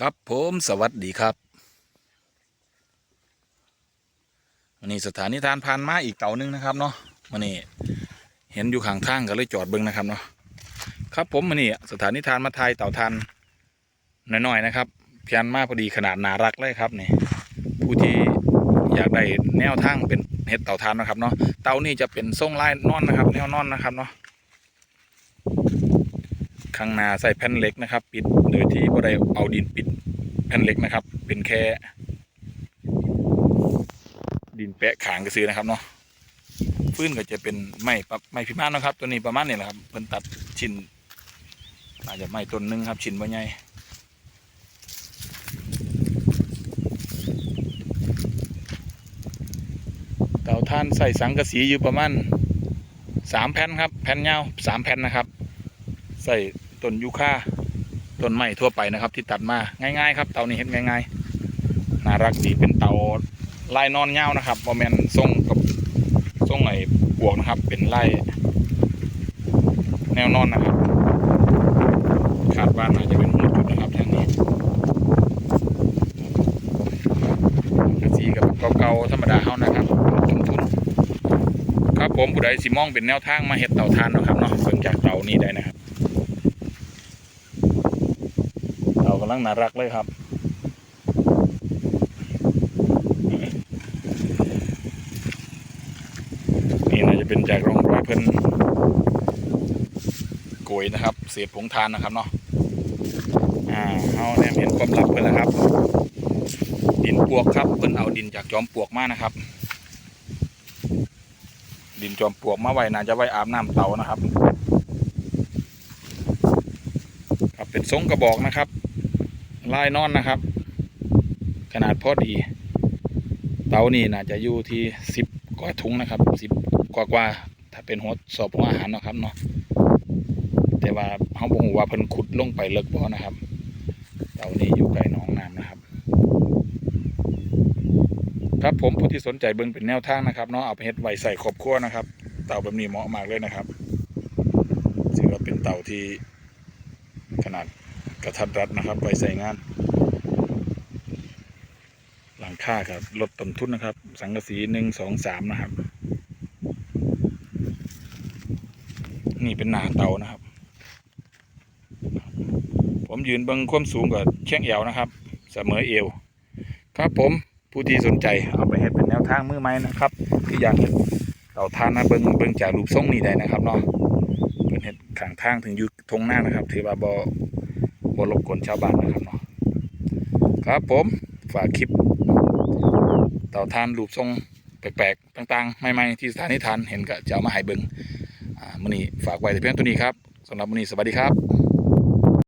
ครับผมสวัสดีครับวันนี้สถานีทานพานมาอีกเต่าหนึงนะครับเนาะวันนี้เห็นอยู่ข้างทางก็เลยจอดเบิ้งนะครับเนาะครับผมวันนี้สถานีทานมาไทยเต่าทานน้อยๆนะครับเพียนมาพอดีขนาดน่ารักเลยครับนี่ผู้ที่อยากได้แนวทางเป็นเห็ดเต่าทานนะครับเนาะเต่านี่จะเป็นทรงลายนอนนะครับ แนวนอนนะครับเนาะ ข้างหน้าใส่แผ่นเหล็กนะครับ ปิดโดยที่บ่ได้เอาดินปิดแผ่นเหล็กนะครับ เป็นแค่ ดินแปะขางกระซื้อนะครับเนาะฟื้นก็จะเป็นไม้ปไม้พิมานนะครับ ตัวนี้ประมาณนี้แหละครับเพิ่นตัดชิ้นอาจจะไม้ต้นหนึงครับชิ้นบ่ใหญ่เตาท่านใส่สังกะสีอยู่ประมาณสามแผ่นครับ แผ่นยาวสามแผ่นนะครับ ใส่ ต้นยูคาต้นไม้ทั่วไปนะครับ ที่ตัดมาง่ายๆครับเตานี้เห็นง่ายๆน่ารักดีเป็นเตาลายนอนเงานะครับบอแมนทรงกับทรงไอ้บวกนะครับ เป็นไลายแนวนอนนะครับคาดว่าน่าจะเป็นหัวจุดนะครับทางนี้กระสีกับเก่าๆธรรมดาเฮานะครับต้นทุนครับผมผู้ใดสิมองเป็นแนวทางมาเห็ดเต่าทานนะครับเนาะเบิ่งจากเตานี้ได้นะครับ เรา กำลังน่ารักเลยครับ นี่น่าจะเป็นจากร่องรอยเพิ่นโกยนะครับ เศษผงทานนะครับเนาะอ่าเอาแนมเห็นความลับเพิ่นแล้วครับ ดินปวกครับเพิ่นเอาดินจากจอมปวกมานะครับ ดินจอมปวกมาไว้น่าจะไว้อาบน้ำเต่านะครับครับเป็นทรงกระบอกนะครับ ลายนอนนะครับ ขนาดพอดี เตานี่น่าจะอยู่ที่สิบกว่าถุงนะครับสิบกว่ากว่าถ้าเป็นหัวสอบหัวอาหารนะครับเนาะแต่ว่าเขาบอกว่าเพิ่นขุดลงไปเลิกบ่อนะครับ เตานี่อยู่ใกล้หนองน้ำนะครับ ครับผมผู้ที่สนใจเบิ่งเป็นแนวทางนะครับเนาะเอาไปเฮ็ดไว้ใส่ครอบครัวนะครับ เตาแบบนี้เหมาะมากเลยนะครับถือว่าเป็นเตาที่ขนาด กระทัดรัดนะครับไว้ใส่งาน หลังค่าครับลดต้นทุนนะครับ สังกะสีหนึ่งสองสามนะครับ นี่เป็นหนาเตานะครับ ผมยืนบิ้งความสูงกับเชียงเอวนะครับ เสมอเอว ครับผมผู้ที่สนใจเอาไปเฮ็ดเป็นแนวทางมือไม้นะครับ ที่อยากเฮ็ดเตาทานนะเบิ้งเบิ้งจากรูปทรงนี้ได้นะครับเนาะเป็นเฮ็ดขางทางถึงยุทงหน้านะครับถือว่าบอ บรบกวนชาวบ้านนะครับเนาะครับผมฝากคลิปเต่าทานรูปทรงแปลกๆต่างๆใหม่ๆที่สถานีทานเห็นก็จะเอามาให้เบิงอ่ามื้อนี้ฝากไว้แต่เพียงตัวนี้ครับสำหรับมื้อนี้สวัสดีครับ